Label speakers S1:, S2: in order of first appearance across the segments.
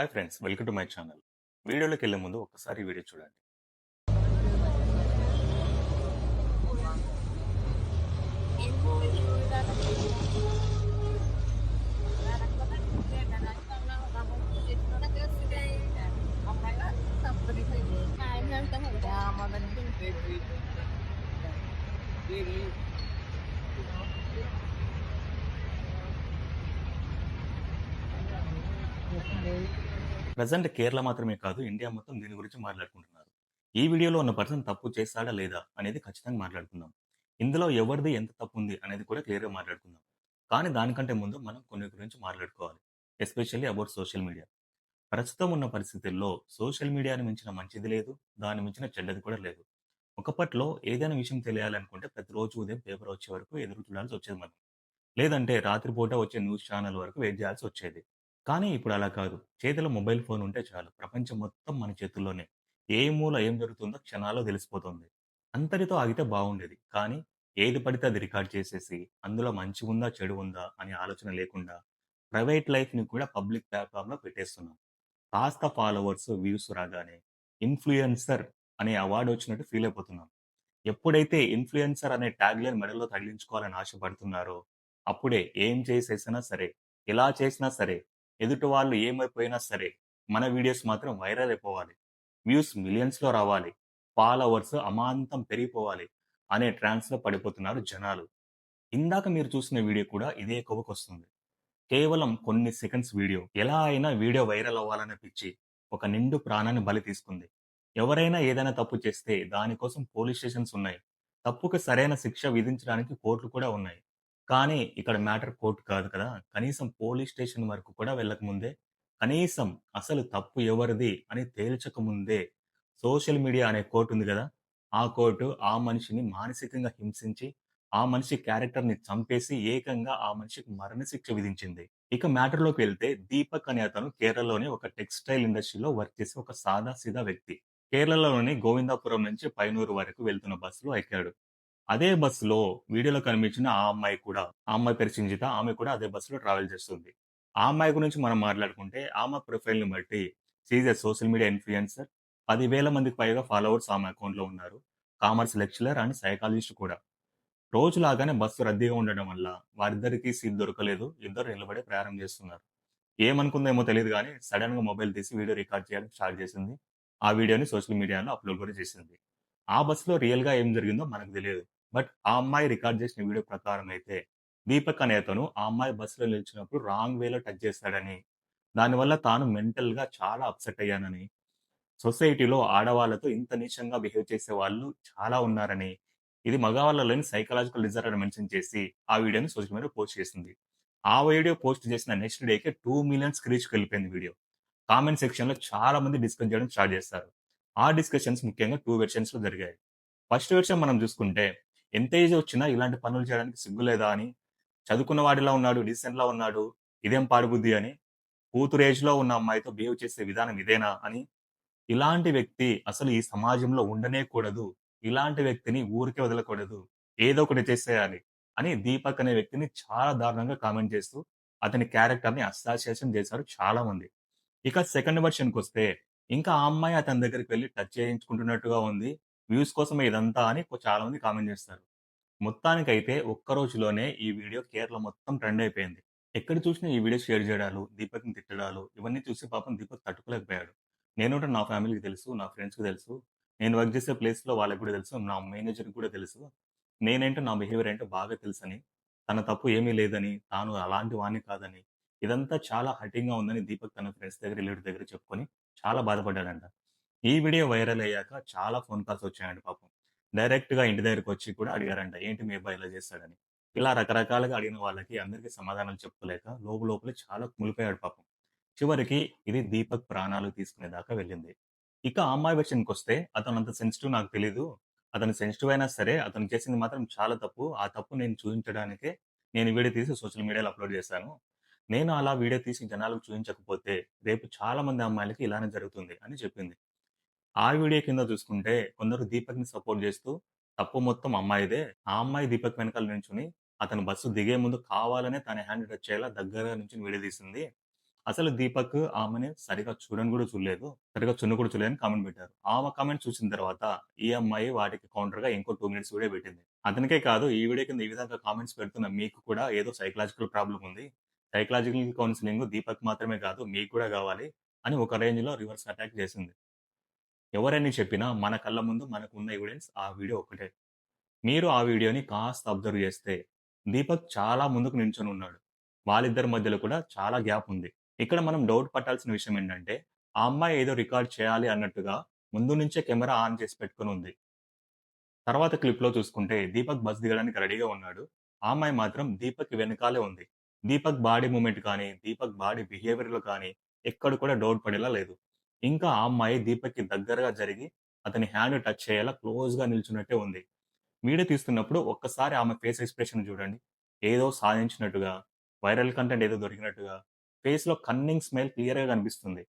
S1: Hi friends welcome to my channel వీడియోలోకి వెళ్ళే ముందు ఒకసారి వీడియో చూడండి Thank you. ప్రజెంట్ కేరళ మాత్రమే కాదు ఇండియా మొత్తం దీని గురించి మాట్లాడుకుంటున్నారు. ఈ వీడియోలో ఉన్న పర్సన్ తప్పు చేస్తాడా లేదా అనేది ఖచ్చితంగా మాట్లాడుకుందాం. ఇందులో ఎవరిది ఎంత తప్పు ఉంది అనేది కూడా క్లియర్గా మాట్లాడుకుందాం. కానీ దానికంటే ముందు మనం కొన్ని గురించి మాట్లాడుకోవాలి ఎస్పెషల్లీ అబౌట్ సోషల్ మీడియా. ప్రస్తుతం ఉన్న పరిస్థితుల్లో సోషల్ మీడియాని మించిన మంచిది లేదు దాని మించిన చెడ్డది కూడా లేదు. ఒకప్పట్లో ఏదైనా విషయం తెలియాలనుకుంటే ప్రతిరోజు ఉదయం పేపర్ వచ్చే వరకు ఎదురు చూడాల్సి వచ్చేది మనం. లేదంటే రాత్రిపూట వచ్చే న్యూస్ ఛానల్ వరకు వెయిట్ చేయాల్సి వచ్చేది. కానీ ఇప్పుడు అలా కాదు. చేతిలో మొబైల్ ఫోన్ ఉంటే చాలు. ప్రపంచం మొత్తం మన చేతుల్లోనే. ఏ మూల ఏం జరుగుతుందో క్షణాల్లో తెలిసిపోతుంది. అంతటితో ఆగితే బాగుండేది. కానీ ఏది పడితే అది రికార్డ్ చేసేసి అందులో మంచి ఉందా చెడు ఉందా అనే ఆలోచన లేకుండా ప్రైవేట్ లైఫ్ని కూడా పబ్లిక్ ప్లాట్ఫామ్లో పెట్టేస్తున్నాం. కాస్త ఫాలోవర్స్ వ్యూస్ రాగానే ఇన్ఫ్లుయెన్సర్ అనే అవార్డు వచ్చినట్టు ఫీల్ అయిపోతున్నాం. ఎప్పుడైతే ఇన్ఫ్లుయెన్సర్ అనే ట్యాగ్లైన్ మెడలో తగిలించుకోవాలని ఆశపడుతున్నారో అప్పుడే ఏం చేసేసినా సరే ఎలా చేసినా సరే ఎదుటి వాళ్ళు ఏమైపోయినా సరే మన వీడియోస్ మాత్రం వైరల్ అయిపోవాలి. వ్యూస్ మిలియన్స్లో రావాలి. ఫాలోవర్స్ అమాంతం పెరిగిపోవాలి అనే ట్రాన్స్లో పడిపోతున్నారు జనాలు. ఇందాక మీరు చూసిన వీడియో కూడా ఇదే కొవ్వకొస్తుంది. కేవలం కొన్ని సెకండ్స్ వీడియో. ఎలా అయినా వీడియో వైరల్ అవ్వాలనే పిచ్చి ఒక నిండు ప్రాణాన్ని బలి తీసుకుంది. ఎవరైనా ఏదైనా తప్పు చేస్తే దానికోసం పోలీస్ స్టేషన్స్ ఉన్నాయి. తప్పుకు సరైన శిక్ష విధించడానికి కోర్టులు కూడా ఉన్నాయి. కానీ ఇక్కడ మ్యాటర్ కోర్టు కాదు కదా! కనీసం పోలీస్ స్టేషన్ వరకు కూడా వెళ్ళక ముందే కనీసం అసలు తప్పు ఎవరిది అని తేల్చక ముందే సోషల్ మీడియా అనే కోర్టు ఉంది కదా! ఆ కోర్టు ఆ మనిషిని మానసికంగా హింసించి ఆ మనిషి క్యారెక్టర్ని చంపేసి ఏకంగా ఆ మనిషికి మరణశిక్ష విధించింది. ఇక మ్యాటర్లోకి వెళ్తే దీపక్ అనే అతను కేరళలోని ఒక టెక్స్టైల్ ఇండస్ట్రీలో వర్క్ చేసే ఒక సాదా సీదా వ్యక్తి. కేరళలోని గోవిందాపురం నుంచి పైనూరు వరకు వెళ్తున్న బస్సులో ఎక్కాడు. అదే బస్సులో వీడియోలో కనిపించిన ఆ అమ్మాయి కూడా ఆ అమ్మాయి పేరు చింజిత ఆమె కూడా అదే బస్సులో ట్రావెల్ చేస్తుంది. ఆ అమ్మాయి గురించి మనం మాట్లాడుకుంటే ఆమె ప్రొఫైల్ని బట్టి she's a social media influencer పదివేల మందికి పైగా ఫాలోవర్స్ ఆమె అకౌంట్లో ఉన్నారు. కామర్స్ లెక్చరర్ అండ్ సైకాలజిస్ట్ కూడా. రోజులాగానే బస్సు రద్దీగా ఉండడం వల్ల వారిద్దరికీ సీట్ దొరకలేదు. ఇద్దరు నిలబడి ప్రయాణం చేస్తున్నారు. ఏమనుకుందేమో తెలియదు కానీ సడన్గా మొబైల్ తీసి వీడియో రికార్డ్ చేయడం స్టార్ట్ చేసింది. ఆ వీడియోని సోషల్ మీడియాలో అప్లోడ్ కూడా చేసింది. ఆ బస్సులో రియల్గా ఏం జరిగిందో మనకు తెలియదు. బట్ ఆ అమ్మాయి రికార్డ్ చేసిన వీడియో ప్రకారం అయితే దీపక్ అనే అతను ఆ అమ్మాయి బస్సులో నిలిచినప్పుడు రాంగ్ వేలో టచ్ చేశాడని దానివల్ల తాను మెంటల్గా చాలా అప్సెట్ అయ్యానని. సొసైటీలో ఆడవాళ్ళతో ఇంత నీచంగా బిహేవ్ చేసే వాళ్ళు చాలా ఉన్నారని. ఇది మగవాళ్ళలోని సైకలాజికల్ డిజార్డర్ మెన్షన్ చేసి ఆ వీడియోని సోషల్ మీడియా పోస్ట్ చేసింది. ఆ వీడియో పోస్ట్ చేసిన నెక్స్ట్ డేకే టూ మిలియన్స్ స్క్రీచ్కి వెళ్ళిపోయింది వీడియో. కామెంట్ సెక్షన్లో చాలా మంది డిస్కస్ చేయడం స్టార్ట్ చేస్తారు. ఆ డిస్కషన్స్ ముఖ్యంగా టూ వెర్షన్స్లో జరిగాయి. ఫస్ట్ వెర్షన్ మనం చూసుకుంటే ఎంత ఏజ్ వచ్చినా ఇలాంటి పనులు చేయడానికి సిగ్గులేదా అని చదువుకున్న వాడిలా ఉన్నాడు డీసెంట్ లా ఉన్నాడు ఇదేం పాడుబుద్ధి అని కూతురు ఏజ్లో ఉన్న అమ్మాయితో బిహేవ్ చేసే విధానం ఇదేనా అని ఇలాంటి వ్యక్తి అసలు ఈ సమాజంలో ఉండనే కూడదు ఇలాంటి వ్యక్తిని ఊరికే వదలకూడదు. ఏదో ఒకటి చేసేయాలి అని దీపక్ అనే వ్యక్తిని చాలా దారుణంగా కామెంట్ చేస్తూ అతని క్యారెక్టర్ని అసాసియేషన్ చేశారు చాలా మంది ఇక సెకండ్ వర్షన్కి వస్తే ఇంకా ఆ అమ్మాయి అతని దగ్గరికి వెళ్ళి టచ్ చేయించుకుంటున్నట్టుగా ఉంది. వ్యూస్ కోసమే ఇదంతా అని కొ- చాలా మంది కామెంట్ చేస్తారు. మొత్తానికైతే ఒక్క రోజులోనే ఈ వీడియో కేరళ మొత్తం ట్రెండ్ అయిపోయింది. ఎక్కడ చూసినా ఈ వీడియో షేర్ చేయడాలు దీపక్ని తిట్టడాలు ఇవన్నీ చూసి పాపం దీపక్ తట్టుకోలేకపోయాడు. నేను కూడా నా ఫ్యామిలీకి తెలుసు నా ఫ్రెండ్స్కి తెలుసు. నేను వర్క్ చేసే ప్లేస్లో వాళ్ళకి కూడా తెలుసు నా మేనేజర్కి కూడా తెలుసు. నేనేంటో నా బిహేవియర్ ఏంటో బాగా తెలుసని తన తప్పు ఏమీ లేదని తాను అలాంటి వాణ్ణి కాదని ఇదంతా చాలా హటింగ్గా ఉందని దీపక్ తన ఫ్రెండ్స్ దగ్గర రిలేటివ్ దగ్గర చెప్పుకొని చాలా బాధపడ్డాడంట. ఈ వీడియో వైరల్ అయ్యాక చాలా ఫోన్ కాల్స్ వచ్చాయండి పాపం. డైరెక్ట్గా ఇంటి దగ్గరికి వచ్చి కూడా అడిగారంట ఏంటి మీ అబ్బాయి ఇలా చేస్తాడని? ఇలా రకరకాలుగా అడిగిన వాళ్ళకి అందరికీ సమాధానాలు చెప్పుకోలేక లోపు లోపల చాలా కుమిలిపోయాడు పాపం. చివరికి ఇది దీపక్ ప్రాణాలు తీసుకునేదాకా వెళ్ళింది. ఇక అమ్మాయి విషయానికి వస్తే అతను అంత సెన్సిటివ్ నాకు తెలీదు. అతను సెన్సిటివ్ అయినా సరే అతను చేసింది మాత్రం చాలా తప్పు. ఆ తప్పు నేను చూపించడానికే నేను వీడియో తీసి సోషల్ మీడియాలో అప్లోడ్ చేశాను. నేను అలా వీడియో తీసి జనాలకు చూపించకపోతే రేపు చాలా మంది అమ్మాయిలకి ఇలానే జరుగుతుంది అని చెప్పింది. ఆ వీడియో కింద చూసుకుంటే కొందరు దీపక్ని సపోర్ట్ చేస్తూ తప్పు మొత్తం అమ్మాయిదే ఆ అమ్మాయి దీపక్ వెనకాల నుంచుని అతను బస్సు దిగే ముందు కావాలనే తన హ్యాండ్ టచ్ చేయాలా దగ్గర నుంచి వీడియో తీసింది అసలు దీపక్ ఆమెని సరిగ్గా చూడని కూడా చూడలేదు. సరిగ్గా చూడను కూడా చూడలేదని కామెంట్ పెట్టారు. ఆమె కామెంట్ చూసిన తర్వాత ఈ అమ్మాయి వాటికి కౌంటర్‌గా ఇంకో టూ మినిట్స్ వీడియో పెట్టింది. అతనికే కాదు ఈ వీడియో కింద ఈ విధంగా కామెంట్స్ పెడుతున్న మీకు కూడా ఏదో సైకలాజికల్ ప్రాబ్లం ఉంది. సైకలాజికల్ కౌన్సిలింగ్ దీపక్ మాత్రమే కాదు మీకు కూడా కావాలి అని ఒక రేంజ్‌లో రివర్స్ అటాక్ చేసింది. ఎవరని చెప్పినా మన కళ్ళ ముందు మనకు ఉన్న ఎవిడెన్స్ ఆ వీడియో ఒకటే మీరు ఆ వీడియోని కాస్త అబ్జర్వ్ చేస్తే దీపక్ చాలా ముందుకు నిల్చొని ఉన్నాడు. వాళ్ళిద్దరి మధ్యలో కూడా చాలా గ్యాప్ ఉంది. ఇక్కడ మనం డౌట్ పట్టాల్సిన విషయం ఏంటంటే ఆ అమ్మాయి ఏదో రికార్డ్ చేయాలి అన్నట్టుగా ముందు నుంచే కెమెరా ఆన్ చేసి పెట్టుకుని ఉంది. తర్వాత క్లిప్‌లో చూసుకుంటే దీపక్ బస్ దిగడానికి రెడీగా ఉన్నాడు. ఆ అమ్మాయి మాత్రం దీపక్ వెనకాలే ఉంది. దీపక్ బాడీ మూమెంట్ కానీ, దీపక్ బాడీ బిహేవియర్‌లో కానీ ఎక్కడ కూడా డౌట్ పడేలా లేదు. ఇంకా ఆ అమ్మాయి దీపక్‌కి దగ్గరగా జరిగి అతని హ్యాండ్ టచ్ చేయేలా క్లోజ్‌గా నిల్చున్నట్టే ఉంది. వీడియో తీస్తున్నప్పుడు ఒక్కసారి ఆమె ఫేస్ ఎక్స్‌ప్రెషన్ చూడండి. ఏదో సాధించినట్టుగా, వైరల్ కంటెంట్ ఏదో దొరికినట్టుగా ఫేస్‌లో కన్నింగ్ స్మైల్ క్లియర్‌గా కనిపిస్తుంది.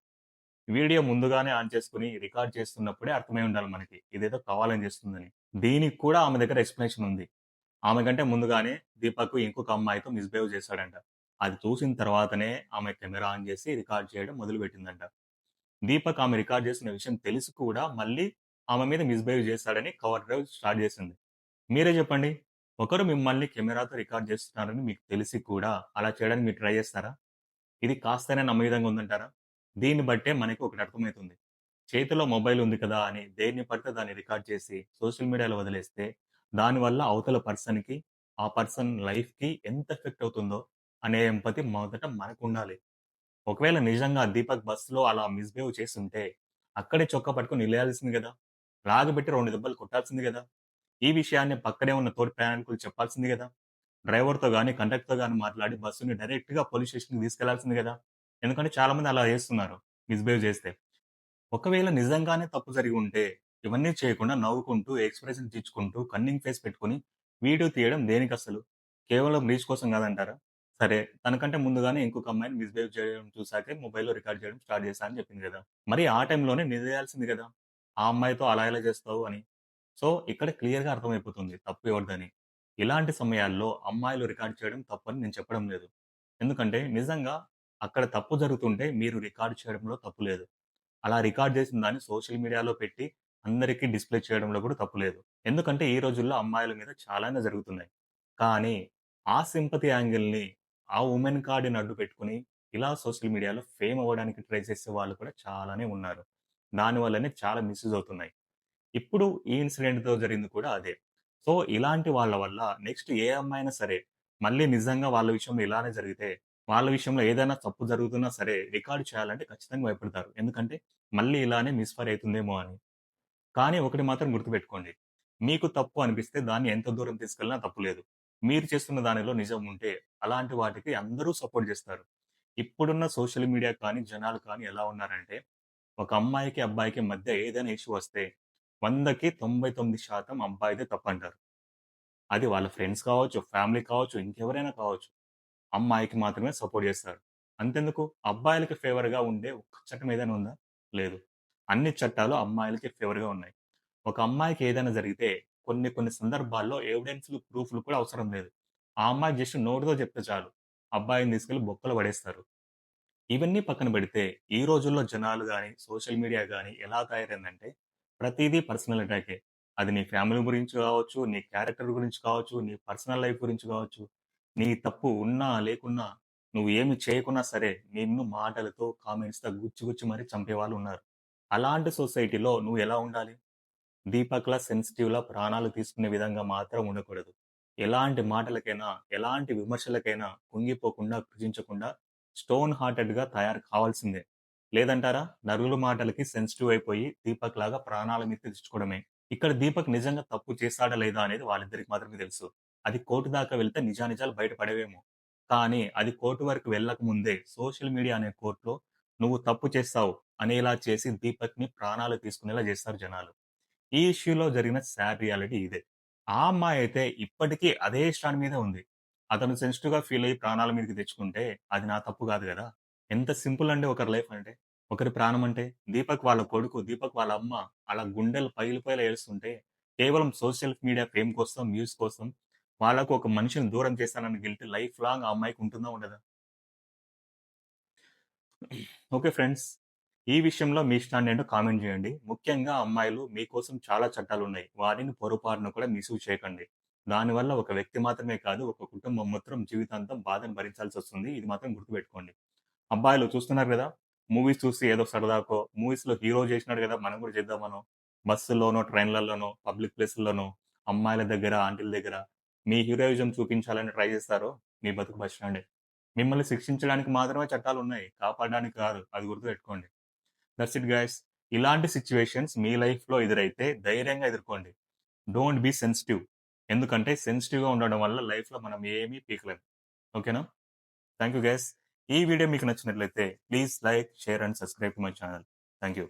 S1: వీడియో ముందుగానే ఆన్ చేసుకొని రికార్డ్ చేస్తున్నప్పుడే అర్థమై ఉండాలి మనకి. ఇదేదో కావాలని చేస్తుందని. దీనికి కూడా ఆమె దగ్గర ఎక్స్ప్లెనేషన్ ఉంది. ఆమె కంటే ముందుగానే దీపక్ ఇంకొక అమ్మాయితో మిస్‌బిహేవ్ చేశాడంట. అది చూసిన తర్వాతనే ఆమె కెమెరా ఆన్ చేసి రికార్డ్ చేయడం మొదలుపెట్టిందంట. దీపక్ ఆమె రికార్డ్ చేసిన విషయం తెలిసి కూడా మళ్ళీ ఆమె మీద మిస్‌బిహేవ్ చేశాడని కవర్ డ్రైవ్ స్టార్ట్ చేసింది. మీరే చెప్పండి. ఒకరు మిమ్మల్ని కెమెరాతో రికార్డ్ చేస్తున్నారని మీకు తెలిసి కూడా అలా చేయడానికి మీరు ట్రై చేస్తారా? ఇది కాస్తనే నమ్మవిధంగా ఉందంటారా? దీన్ని బట్టే మనకి ఒకటి అర్థమవుతుంది. చేతిలో మొబైల్ ఉంది కదా అని దేన్ని పడితే దాన్ని రికార్డ్ చేసి సోషల్ మీడియాలో వదిలేస్తే దానివల్ల అవతల పర్సన్‌కి, ఆ పర్సన్ లైఫ్‌కి ఎంత ఎఫెక్ట్ అవుతుందో అనే ఎంపతి మొదట మనకు ఉండాలి ఒకవేళ నిజంగా దీపక్ బస్సులో అలా మిస్‌బిహేవ్ చేస్తుంటే అక్కడే చొక్కా పట్టుకొని నిలేయాల్సింది గదా! లాగిబెట్టి 2 దెబ్బలు కొట్టాల్సింది కదా ఈ విషయాన్ని పక్కనే ఉన్న తోటి ప్రయాణికులు చెప్పాల్సింది కదా డ్రైవర్‌తో కానీ కండక్టర్‌తో కానీ మాట్లాడి బస్సుని డైరెక్ట్‌గా పోలీస్ స్టేషన్‌కి తీసుకెళ్ళాల్సింది కదా ఎందుకంటే చాలామంది అలా చేస్తున్నారు మిస్‌బిహేవ్ చేస్తే. ఒకవేళ నిజంగానే తప్పు జరిగి ఉంటే ఇవన్నీ చేయకుండా నవ్వుకుంటూ, ఎక్స్ప్రెషన్ తెచ్చుకుంటూ కన్నింగ్ ఫేస్ పెట్టుకొని వీడియో తీయడం దేనికి అసలు కేవలం రీచ్ కోసం కాదంటారా? సరే తనకంటే ముందుగానే ఇంకొక అమ్మాయిని మిస్‌బిహేవ్ చేయడం చూసాకే మొబైల్‌లో రికార్డ్ చేయడం స్టార్ట్ చేశా అని చెప్పింది కదా మరి ఆ టైంలోనే నిలదీయాల్సింది కదా ఆ అమ్మాయితో అలా ఎలా చేస్తావు అని. సో, ఇక్కడ క్లియర్‌గా అర్థమైపోతుంది తప్పు ఎవరిదని. ఇలాంటి సమయాల్లో అమ్మాయిలు రికార్డ్ చేయడం తప్పని నేను చెప్పడం లేదు. ఎందుకంటే నిజంగా అక్కడ తప్పు జరుగుతుంటే మీరు రికార్డ్ చేయడంలో తప్పు లేదు. అలా రికార్డ్ చేసిన దాన్ని సోషల్ మీడియాలో పెట్టి అందరికీ డిస్‌ప్లే చేయడంలో కూడా తప్పు లేదు. ఎందుకంటే ఈ రోజుల్లో అమ్మాయిల మీద చాలానే జరుగుతున్నాయి. కానీ ఆ సింపతి యాంగిల్‌ని, ఆ ఉమెన్ కార్డుని అడ్డు పెట్టుకుని ఇలా సోషల్ మీడియాలో ఫేమ్ అవ్వడానికి ట్రై చేసే వాళ్ళు కూడా చాలానే ఉన్నారు. దానివల్లనే చాలా మిస్‌యూజ్ అవుతున్నాయి. ఇప్పుడు ఈ ఇన్సిడెంట్‌తో జరిగింది కూడా అదే. సో, ఇలాంటి వాళ్ళ వల్ల నెక్స్ట్ ఏ అమ్మాయి సరే మళ్ళీ నిజంగా వాళ్ళ విషయంలో ఇలానే జరిగితే, వాళ్ళ విషయంలో ఏదైనా తప్పు జరుగుతున్నా సరే రికార్డ్ చేయాలంటే ఖచ్చితంగా భయపడతారు. ఎందుకంటే మళ్ళీ ఇలానే మిస్‌ఫైర్ అవుతుందేమో అని. కానీ ఒకటి మాత్రం గుర్తుపెట్టుకోండి. మీకు తప్పు అనిపిస్తే దాన్ని ఎంత దూరం తీసుకెళ్ళినా తప్పు లేదు. మీరు చేస్తున్న దానిలో నిజం ఉంటే అలాంటి వాటికి అందరూ సపోర్ట్ చేస్తారు. ఇప్పుడున్న సోషల్ మీడియా కానీ, జనాలు కానీ ఎలా ఉన్నారంటే ఒక అమ్మాయికి, అబ్బాయికి మధ్య ఏదైనా ఇష్యూ వస్తే 100కి 99% అబ్బాయిదే తప్పంటారు. అది వాళ్ళ ఫ్రెండ్స్ కావచ్చు, ఫ్యామిలీ కావచ్చు, ఇంకెవరైనా కావచ్చు. అమ్మాయికి మాత్రమే సపోర్ట్ చేస్తారు. అంతెందుకు అబ్బాయిలకి ఫేవర్‌గా ఉండే ఒక్క చట్టం ఏదైనా ఉందా? లేదు. అన్ని చట్టాలు అమ్మాయిలకి ఫేవర్‌గా ఉన్నాయి. ఒక అమ్మాయికి ఏదైనా జరిగితే కొన్ని కొన్ని సందర్భాల్లో ఎవిడెన్స్‌లు, ప్రూఫ్‌లు కూడా అవసరం లేదు. ఆ అమ్మాయి జస్ట్ నోటితో చెప్తే చాలు. అబ్బాయిని తీసుకెళ్ళి బొక్కలు పడేస్తారు. ఇవన్నీ పక్కన పెడితే ఈ రోజుల్లో జనాలు కానీ సోషల్ మీడియా కానీ ఎలా తయారైందంటే ప్రతిదీ పర్సనల్ అటాకే. అది నీ ఫ్యామిలీ గురించి కావచ్చు, నీ క్యారెక్టర్ గురించి కావచ్చు, నీ పర్సనల్ లైఫ్ గురించి కావచ్చు. నీ తప్పు ఉన్నా, లేకున్నా, నువ్వు ఏమి చేయకున్నా సరే నిన్ను మాటలతో, కామెంట్స్‌తో గుచ్చి గుచ్చి మరీ చంపేవాళ్ళు ఉన్నారు. అలాంటి సొసైటీలో నువ్వు ఎలా ఉండాలి? దీపక్‌లా సెన్సిటివ్‌లా ప్రాణాలు తీసుకునే విధంగా మాత్రం ఉండకూడదు. ఎలాంటి మాటలకైనా, ఎలాంటి విమర్శలకైనా కుంగిపోకుండా, కృషించకుండా స్టోన్ హార్టెడ్‌గా తయారు కావాల్సిందే. లేదంటారా? నరుల మాటలకి సెన్సిటివ్ అయిపోయి దీపక్ లాగా ప్రాణాల మీద తెచ్చుకోవడమే. ఇక్కడ దీపక్ నిజంగా తప్పు చేశాడా లేదా అనేది వాళ్ళిద్దరికి మాత్రమే తెలుసు. అది కోర్టు దాకా వెళ్తే నిజానిజాలు బయటపడవేమో కానీ అది కోర్టు వరకు వెళ్ళక ముందే సోషల్ మీడియా అనే కోర్టులో నువ్వు తప్పు చేస్తావు అనేలా చేసి దీపక్‌ని ప్రాణాలు తీసుకునేలా చేస్తారు జనాలు. ఈ ఇష్యూలో జరిగిన సాడ్ రియాలిటీ ఇదే. ఆ అమ్మాయి అయితే ఇప్పటికీ అదే స్టాండ్ మీదే ఉంది. అతను సెన్సిటివ్‌గా ఫీల్ అయ్యి ప్రాణాల మీదకి తెచ్చుకుంటే అది నా తప్పు కాదు కదా ఎంత సింపుల్ అండి ఒకరి లైఫ్ అంటే. ఒకరి ప్రాణం అంటే. దీపక్ వాళ్ళ కొడుకు, దీపక్ వాళ్ళ అమ్మ అలా గుండెలు పగిలిపోయేలా ఏడుస్తుంటే కేవలం సోషల్ మీడియా ఫేమ్ కోసం, వ్యూస్ కోసం వాళ్ళకు ఒక మనిషిని దూరం చేస్తానని గిల్ట్ లైఫ్ లాంగ్ ఆ అమ్మాయికి ఉంటుందా? ఉండదా? Okay friends. ఈ విషయంలో మీ ఇష్టాన్ని ఏంటో కామెంట్ చేయండి. ముఖ్యంగా అమ్మాయిలు మీకోసం చాలా చట్టాలు ఉన్నాయి వారిని పొరపాటున కూడా మిస్‌యూజ్ చేయకండి. దానివల్ల ఒక వ్యక్తి మాత్రమే కాదు, ఒక కుటుంబం మొత్తం జీవితాంతం బాధను భరించాల్సి వస్తుంది ఇది మాత్రం గుర్తుపెట్టుకోండి. అబ్బాయిలు చూస్తున్నారు కదా మూవీస్ చూసి ఏదో సరదాకో, మూవీస్‌లో హీరో చేసినాడు కదా మనం కూడా చేద్దామనో, బస్సుల్లోనో, ట్రైన్‌లలోనో, పబ్లిక్ ప్లేసుల్లోనో, అమ్మాయిల దగ్గర, ఆంటీల దగ్గర మీ హీరోయిజం చూపించాలని ట్రై చేస్తారో, మీ బతుకు బస్ మిమ్మల్ని శిక్షించడానికి మాత్రమే చట్టాలు ఉన్నాయి కాపాడడానికి కాదు. అది గుర్తుపెట్టుకోండి. That's it guys. ఇలాంటి సిచ్యువేషన్స్ మీ లైఫ్‌లో ఎదురైతే ధైర్యంగా ఎదుర్కోండి. Don't be sensitive. ఎందుకంటే సెన్సిటివ్‌గా ఉండడం వల్ల లైఫ్‌లో మనం ఏమీ పీకలేము ఓకేనా? Thank you guys. ఈ వీడియో మీకు నచ్చినట్లయితే please like, share and subscribe to my channel. Thank you.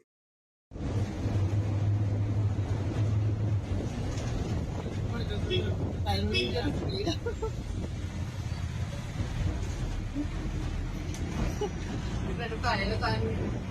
S2: Nó